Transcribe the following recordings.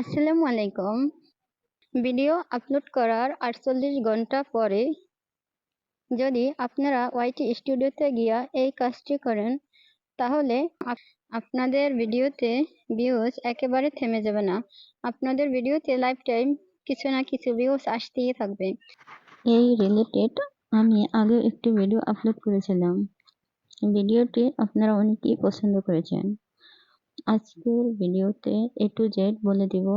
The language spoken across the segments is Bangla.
আসসালামু আলাইকুম। ভিডিও আপলোড করার আটচল্লিশ ঘণ্টা পরে যদি আপনারা ওয়াইটি স্টুডিওতে গিয়া এই কাজটি করেন, তাহলে আপনাদের ভিডিওতে ভিউজ একেবারে থেমে যাবে না। আপনাদের ভিডিওতে লাইফ টাইম কিছু না কিছু ভিউজ আসতেই থাকবে। এই রিলেটেড আমি আগে একটি ভিডিও আপলোড করেছিলাম। ভিডিওটি আপনারা অনেকেই পছন্দ করেছেন। আজকের ভিডিওতে এ টু জেড বলে দিব।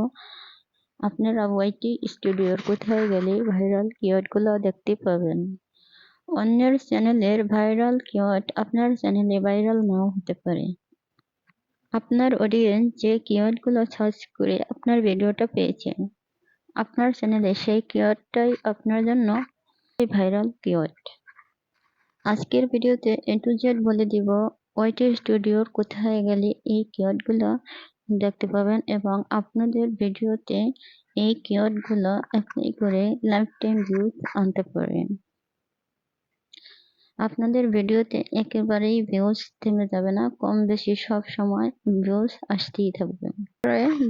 আপনারা ওয়াইটি স্টুডিওর কোথায় গেলে ভাইরাল কিওয়ার্ডগুলো দেখতে পাবেন। অন্যের চ্যানেলের ভাইরাল কিওয়ার্ড আপনার চ্যানেলে ভাইরাল নাও হতে পারে। আপনার অডিয়েন্স যে কিওয়ার্ডগুলো সার্চ করে আপনার ভিডিওটা পেয়েছে আপনার চ্যানেলে সেই কিওয়ার্ডটাই আপনার জন্য ভাইরাল কিওয়ার্ড আজকের ভিডিওতে এ টু জেড বলে দিব। ওয়াইটি স্টুডিওর কোথায় গেলে এই কিওয়ার্ডগুলো দেখতে পাবেন এবং আপনাদের ভিডিওতে এই কিওয়ার্ডগুলো অ্যাপ্লাই করে লাইফ টাইম ভিউজ আনতে পারেন আপনাদের ভিডিওতে একেবারেই ভিউজ থেমে যাবে না, কম বেশি সব সময় ভিউজ আসতেই থাকবে।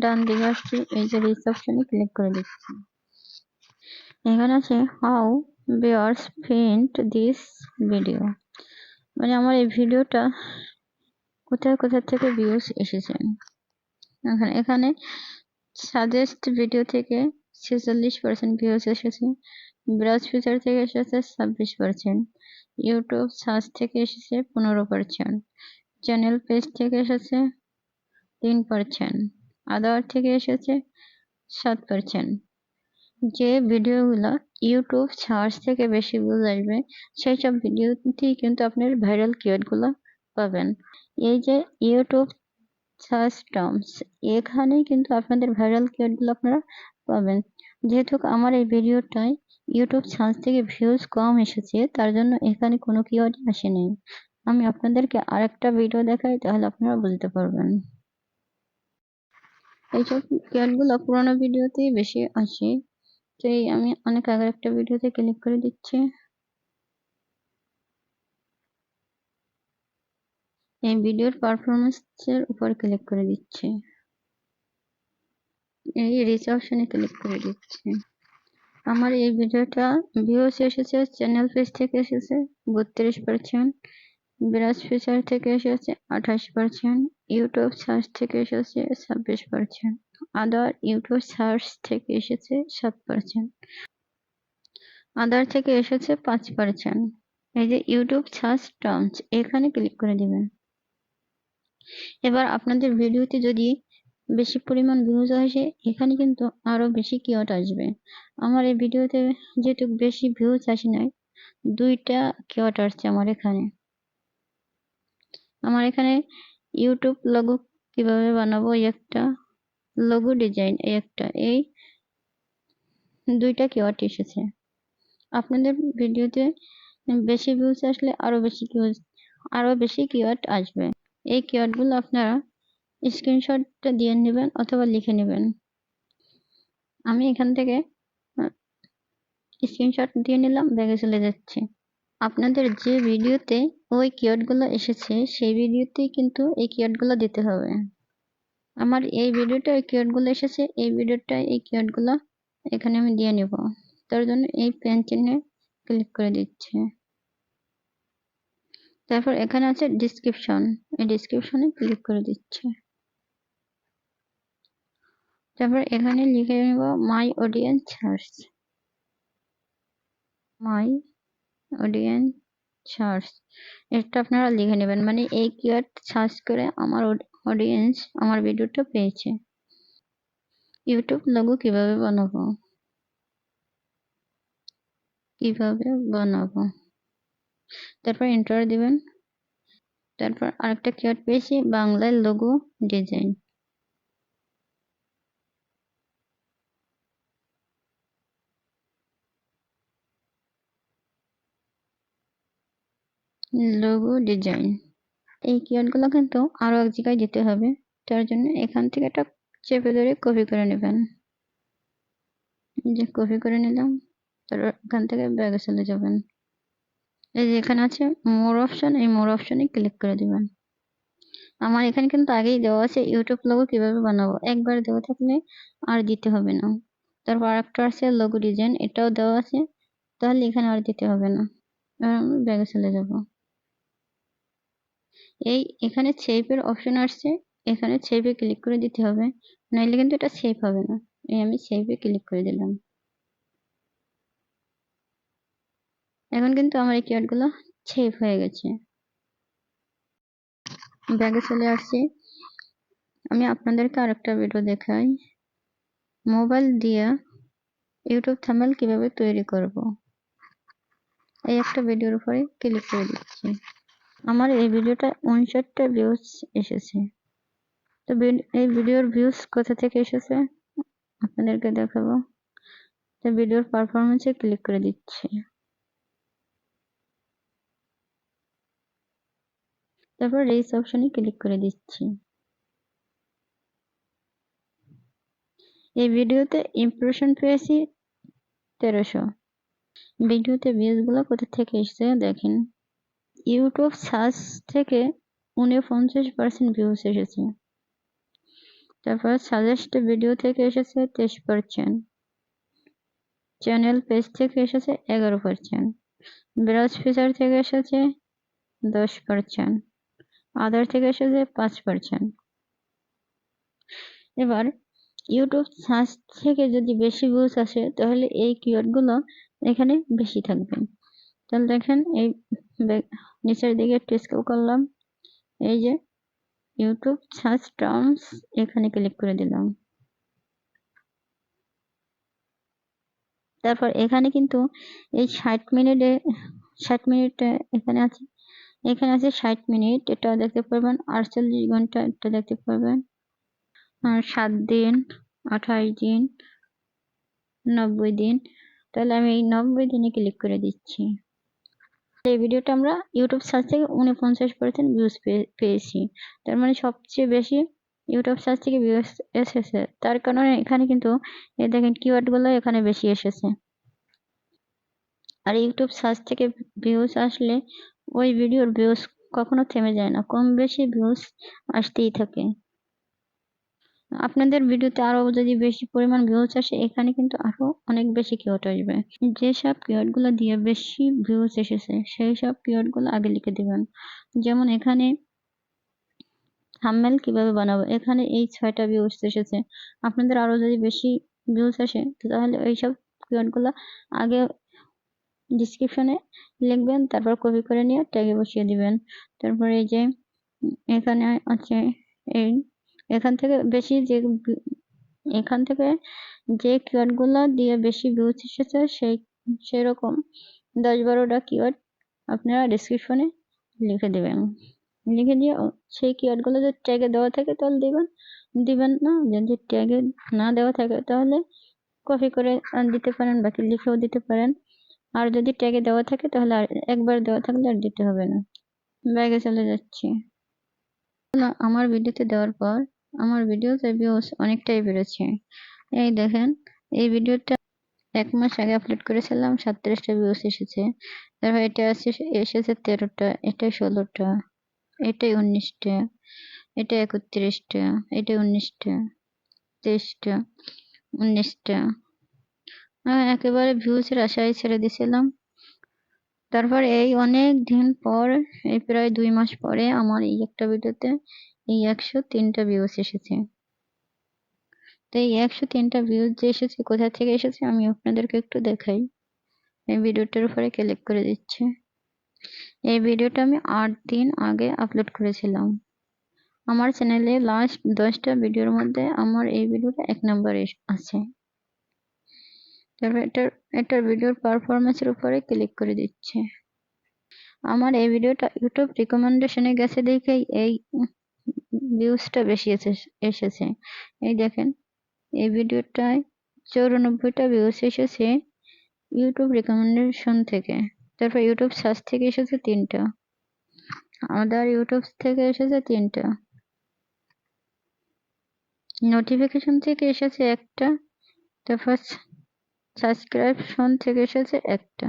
ডান দিকে আসছি, এই যে রিসেপশনে ক্লিক করে দিচ্ছি। এখানে আছে how viewers find this video মানে আমার এই ভিডিওটা কোথায়, কোথা থেকে ভিউজ এসেছে? এখানে এখানে সাজেস্ট ভিডিও থেকে ছেচল্লিশ পার্সেন্ট ভিউজ এসেছে ব্রাউজ ফিচার থেকে এসেছে ছাব্বিশ পার্সেন্ট ইউটিউব সার্চ থেকে এসেছে পনেরো পার্সেন্ট চ্যানেল পেজ থেকে এসেছে তিন পার্সেন্ট আদার থেকে এসেছে সাত পার্সেন্ট যে ভিডিওগুলো ইউটিউব সার্চ থেকে বেশি ভিউজ আসবে সেই সব ভিডিওতেই কিন্তু আপনার ভাইরাল কিওয়ার্ডগুলো পাবেন। এই যে ইউটিউব সার্চ টার্মস এখানেই কিন্তু আপনাদের ভাইরাল কিওয়ার্ডগুলো আপনারা পাবেন। যেহেতু আমার এই ভিডিওটায় ইউটিউব সার্চ থেকে ভিউজ কম এসেছে, তার জন্য এখানে কোনো কিওয়ার্ড আসেনি। আমি আপনাদেরকে আরেকটা ভিডিও দেখাই, তাহলে আপনারা বুঝতে পারবেন। এইসব কিওয়ার্ডগুলো পুরোনো ভিডিওতেই বেশি আসে। এই আমি অনেক আগের একটা ভিডিওতে ক্লিক করে দিচ্ছি। এই ভিডিওর পারফরমেন্সের উপর ক্লিক করে দিচ্ছি। এই রিচ অপশনে ক্লিক করে দিচ্ছি। আমার এই ভিডিওটা ভিউস এসেছে চ্যানেল পেজ থেকে এসেছে, বত্রিশ পার্সেন্ট ব্রাশ ফিচার থেকে এসেছে, আঠাশ পার্সেন্ট ইউটিউব সার্চ থেকে এসেছে, ছাব্বিশ পার্সেন্ট আদার ইউটিউব সার্চ থেকে এসেছে সাত পার্সেন্ট আদার থেকে এসেছে পাঁচ পার্সেন্ট এই যে ইউটিউব সার্চ টার্মস, এখানে ক্লিক করে দিবেন। এবার আপনাদের ভিডিওতে যদি বেশি পরিমাণ ভিউজ আসে, এখানে কিন্তু আরও বেশি কিওয়ার্ড আসবে। আমার এই ভিডিওতে যেহেতু বেশি ভিউজ আসে নাই, দুইটা কিওয়ার্ড আসছে আমার এখানে। আমার এখানে ইউটিউব লগো কীভাবে বানাবো একটা লগো ডিজাইন এই একটা। এই দুইটা কিওয়ার্ড এসেছে? আপনাদের ভিডিওতে বেশি ভিউজ আসলে আরও বেশি ভিউজ আরও বেশি কিওয়ার্ড আসবে। এই কিওয়ার্ডগুলো আপনারা স্ক্রিনশটটা দিয়ে নেবেন অথবা লিখে নেবেন। আমি এখান থেকে স্ক্রিনশট দিয়ে নিলাম, ব্যাগে চলে যাচ্ছে। আপনাদের যে ভিডিওতে ওই কিওয়ার্ডগুলো এসেছে, সেই ভিডিওতেই কিন্তু এই কিওয়ার্ডগুলো দিতে হবে। আমার এই ভিডিওটা ওই কিওয়ার্ডগুলো এসেছে, এই ভিডিওটা এই কিওয়ার্ডগুলো এখানে আমি দিয়ে নেব। তার জন্য এই পেন চিহ্নে ক্লিক করে দিচ্ছি। তারপর এখানে আছে ডিসক্রিপশন এই ডিসক্রিপশনে ক্লিক করে দিচ্ছি। তারপর এখানে লিখে নেব my audience search my audience search এটা আপনারা লিখে নেবেন মানে এই কিওয়ার্ড সার্চ করে আমার অডিয়েন্স আমার ভিডিওটা পেয়েছে। ইউটিউব লগো কীভাবে বানাবো? কীভাবে বানাবো? তারপর এন্টার দিবেন। তারপর আরেকটা কিওয়ার্ড পেয়েছি, বাংলায় লোগো ডিজাইন লোগো ডিজাইন এই কিওয়ার্ডগুলো কিন্তু আরও এক জায়গায় দিতে হবে। তার জন্য এখান থেকে একটা চেপে ধরে কপি করে নেবেন। যে কপি করে নিলাম, তারপর এখান থেকে ব্যাগে চলে যাবেন। এই যে এখানে আছে মোর অপশন এই মোর অপশনে ক্লিক করে দেবেন। আমার এখানে কিন্তু আগেই দেওয়া আছে ইউটিউব লোগো কীভাবে বানাবো। একবার দেওয়া থাকলে আর দিতে হবে না। তারপর আর একটা আছে লোগো ডিজাইন এটাও দেওয়া আছে, তাহলে এখানে আর দিতে হবে না। এবার আমি ব্যাগে চলে যাব। এই এখানে সেভের অপশন আসছে, এখানে সেভে ক্লিক করে দিতে হবে। নাইলে কিন্তু এটা সেভ হবে না। এই আমি সেভে ক্লিক করে দিলাম। এখন কিন্তু আমার এই কিওয়ার্ডগুলো সেভ হয়ে গেছে। ব্যাগে চলে আসছি। আমি আপনাদেরকে আরেকটা ভিডিও দেখাই। মোবাইল দিয়ে ইউটিউব থাম্বনেল কীভাবে তৈরি করব? এই একটা ভিডিওর উপরে ক্লিক করে দিচ্ছি। আমার এই ভিডিওটা উনষাটটা ভিউজ এসেছে। তো এই ভিডিওর ভিউজ কোথা থেকে এসেছে? আপনাদেরকে দেখাবো। তো ভিডিওর পারফরমেন্সে ক্লিক করে দিচ্ছি। তারপর রেস অপশনে ক্লিক করে দিচ্ছি। এই ভিডিওতে ইমপ্রেশন পেয়েছি তেরোশো। ভিডিওতে ভিউজগুলো কোথা থেকে এসেছে দেখেন। ইউটিউব সার্চ থেকে উনপঞ্চাশ পার্সেন্ট ভিউজ এসেছে। তারপর সাজেস্ট ভিডিও থেকে এসেছে তেইশ পার্সেন্ট চ্যানেল পেজ থেকে এসেছে এগারো পার্সেন্ট ব্রাউজ ফিচার থেকে এসেছে দশ পার্সেন্ট আদার থেকে এসেছে পাঁচ পার্সেন্ট এবার ইউটিউব সার্চ থেকে যদি বেশি ভিউজ আসে, তাহলে এই কিওয়ার্ডগুলো এখানে বেশি থাকবে। তাহলে দেখেন এই নিচের দিকে একটু স্কেল করলাম। এই যে ইউটিউব সার্চ টার্মস এখানে ক্লিক করে দিলাম। তারপর এখানে কিন্তু এই ষাট মিনিটে ষাট মিনিট এখানে আছে। এখানে আছে ষাট মিনিট এটা দেখতে পারবেন। আটচল্লিশ ঘণ্টা এটা দেখতে পারবেন। সাত দিন, আঠাশ দিন, নব্বই দিন। তাহলে আমি এই নব্বই দিনে ক্লিক করে দিচ্ছি। এই ভিডিওটা আমরা ইউটিউব সার্চ থেকে উনপঞ্চাশ পার্সেন্ট ভিউজ পেয়েছি। তার মানে সবচেয়ে বেশি ইউটিউব সার্চ থেকে ভিউজ এসেছে। তার কারণে এখানে কিন্তু, এই দেখেন কিওয়ার্ডগুলো এখানে বেশি এসেছে। আর ইউটিউব সার্চ থেকে ভিউজ আসলে ওই ভিডিওর ভিউজ কখনো থেমে যায় না। কম বেশি ভিউজ আসতেই থাকে। আপনাদের ভিডিওতে আরও যদি বেশি পরিমাণ ভিউজ আসে, এখানে কিন্তু আরও অনেক বেশি কিওয়ার্ড আসবে। যেসব কিওয়ার্ডগুলো দিয়ে বেশি ভিউজ এসেছে সেই সব কিওয়ার্ডগুলো আগে লিখে দিবেন। যেমন এখানে থাম্বনেল কীভাবে বানাবো? এখানে এই ছয়টা ভিউজ এসেছে। আপনাদের আরও যদি বেশি ভিউজ আসে তাহলে এইসব কিওয়ার্ডগুলো আগে ডিসক্রিপশনে লিখবেন, তারপর কপি করে নিয়ে ট্যাগে বসিয়ে দিবেন। তারপর এই যে, এখানে আছে এই এখান থেকে বেশি যে এখান থেকে যে কিওয়ার্ডগুলো দিয়ে বেশি ভিউজ এসেছে সেই, সেরকম দশ বারোটা কিওয়ার্ড আপনারা ডিসক্রিপশনে লিখে দেবেন। লিখে দিয়ে সেই কিওয়ার্ডগুলো যদি ট্যাগে দেওয়া থাকে তাহলে দিবেন। দিবেন না, যদি ট্যাগে না দেওয়া থাকে তাহলে কপি করে দিতে পারেন, বাকি লিখেও দিতে পারেন। আর যদি ট্যাগে দেওয়া থাকে তাহলে আর একবার দেওয়া থাকলে আর দিতে হবে না। ব্যাগে চলে যাচ্ছি। না, আমার ভিডিওতে দেওয়ার পর আমার ভিডিওতে ভিউজ অনেকটাই বেড়েছে। এই দেখেন, এই ভিডিওটা এক মাস আগে আপলোড করেছিলাম, সাতত্রিশটা ভিউজ এসেছে। তারপর এটা এসেছে তেরোটা, এটা ষোলোটা এটাই উনিশটা, এটা একত্রিশটা, এটা উনিশটা, তেইশটা, উনিশটা। একেবারে ভিউজের আশায় ছেড়ে দিয়েছিলাম। তারপর এই অনেক দিন পর, এই প্রায় দুই মাস পরে আমার এই একটা ভিডিওতে এই একশো তিনটা ভিউজ এসেছে। তো এই একশো তিনটা ভিউজ যে এসেছে, কোথা থেকে এসেছে আমি আপনাদেরকে একটু দেখাই। এই ভিডিওটার উপরে ক্লিক করে দিচ্ছে। এই ভিডিওটা আমি আট দিন আগে আপলোড করেছিলাম। আমার চ্যানেলে লাস্ট দশটা ভিডিওর মধ্যে আমার এই ভিডিওটা এক নম্বরে আছে। তারপর এটার এটার ভিডিওর পারফরমেন্সের উপরে ক্লিক করে দিচ্ছে। আমার এই ভিডিওটা ইউটিউব রিকমেন্ডেশনে গেছে দেখেই এই ভিউজটা বেশি এসেছে। এই দেখেন, এই ভিডিওটায় চৌরানব্বইটা ভিউজ এসেছে ইউটিউব রিকমেন্ডেশন থেকে। তারপর ইউটিউব সার্চ থেকে এসেছে তিনটা। আদার ইউটিউব থেকে এসেছে তিনটা। নোটিফিকেশন থেকে এসেছে একটা। তারপর সাবস্ক্রিপশন থেকে এসেছে একটা।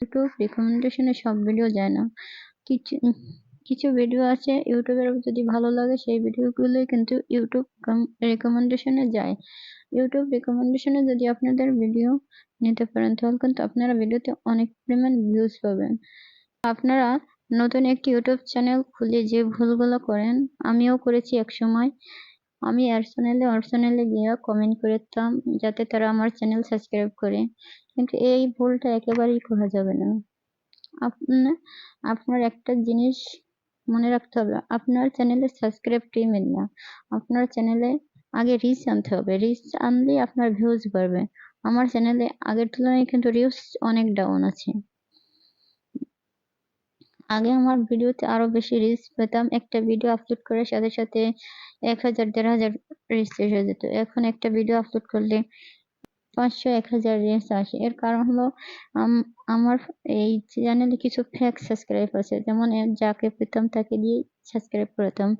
ইউটিউব রিকমেন্ডেশনে সব ভিডিও যায় না। কিছু কিছু ভিডিও আছে ইউটিউবের যদি ভালো লাগে সেই ভিডিওগুলোই কিন্তু ইউটিউব রেকমেন্ডেশনে যায়। ইউটিউব রেকমেন্ডেশনে যদি আপনাদের ভিডিও নিতে পারেন, তাহলে কিন্তু আপনারা ভিডিওতে অনেক পরিমাণ ভিউজ পাবেন। আপনারা নতুন একটি ইউটিউব চ্যানেল খুলে যে ভুলগুলো করেন, আমিও করেছি এক সময়। আমি আর চ্যানেলে গিয়ে কমেন্ট করতাম যাতে তারা আমার চ্যানেল সাবস্ক্রাইব করে। কিন্তু এই ভুলটা একেবারেই করা যাবে না। আপনার আপনার একটা জিনিস রাখতে হবে, আপনার চ্যানেলে সাবস্ক্রাইব টিমের না। আপনার চ্যানেলে আগে রিচ আনতে হবে। রিচ আনলেই আপনার ভিউজ বাড়বে। আমার চ্যানেলে আগের তুলনায় কিন্তু রিচ অনেক ডাউন আছে। আগে আমার ভিডিওতে আরও বেশি রিচ পেতাম। একটা ভিডিও আপলোড করার সাথে সাথে এক হাজার, দেড় হাজার রিচ এসে যেত। এখন একটা ভিডিও আপলোড করলে পাঁচশো এক হাজার রিচ আসে। এর কারণ হলো, আম- আমার এই চ্যানেলে কিছু ফেক সাবস্ক্রাইব আছে। যেমন যাকে পেতাম তাকে দিয়ে সাবস্ক্রাইব করতাম।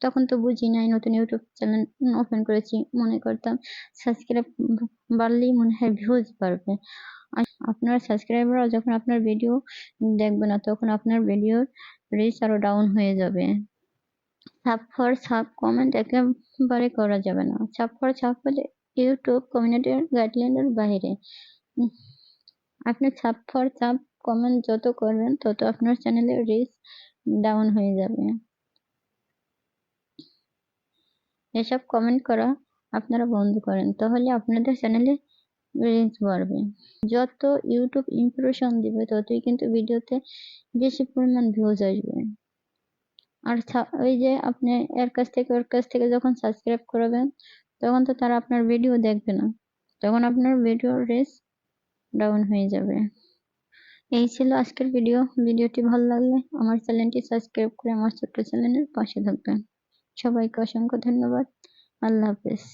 তখন তো বুঝি নাই, নতুন ইউটিউব চ্যানেল ওপেন করেছি, মনে করতাম সাবস্ক্রাইব বাড়লেই মনে হয় ভিউজ বাড়বে। আপনার সাবস্ক্রাইবাররা যখন আপনার ভিডিও দেখবে না, তখন আপনার ভিডিওর রিচ আরও ডাউন হয়ে যাবে। সাব ফর সাব কমেন্ট একেবারে করা যাবে না। সাব ফর সাব হলে ইউটিউব কমিউনিটির গাইডলাইনের বাইরে। আপনি সাব ফর সাব কমেন্ট যত করবেন, তত আপনার চ্যানেলের রিচ ডাউন হয়ে যাবে। এসব কমেন্ট করা আপনারা বন্ধ করেন, তাহলে আপনাদের চ্যানেলে রিচ বাড়বে। যত ইউটিউব ইমপ্রেশন দিবে, ততই কিন্তু ভিডিওতে বেশি পরিমাণ ভিউজ আসবে। আর ওই যে আপনি এর কাছ থেকে, ওর কাছ থেকে যখন সাবস্ক্রাইব করাবেন তখন তো তারা আপনার ভিডিও দেখবে না। তখন আপনার ভিডিও রেস ডাউন হয়ে যাবে। এই ছিল আজকের ভিডিও ভিডিওটি ভালো লাগলে আমার চ্যানেলটি সাবস্ক্রাইব করে আমার ছোট্ট চ্যানেলের পাশে থাকবেন। সবাইকে অসংখ্য ধন্যবাদ। আল্লাহ হাফেজ।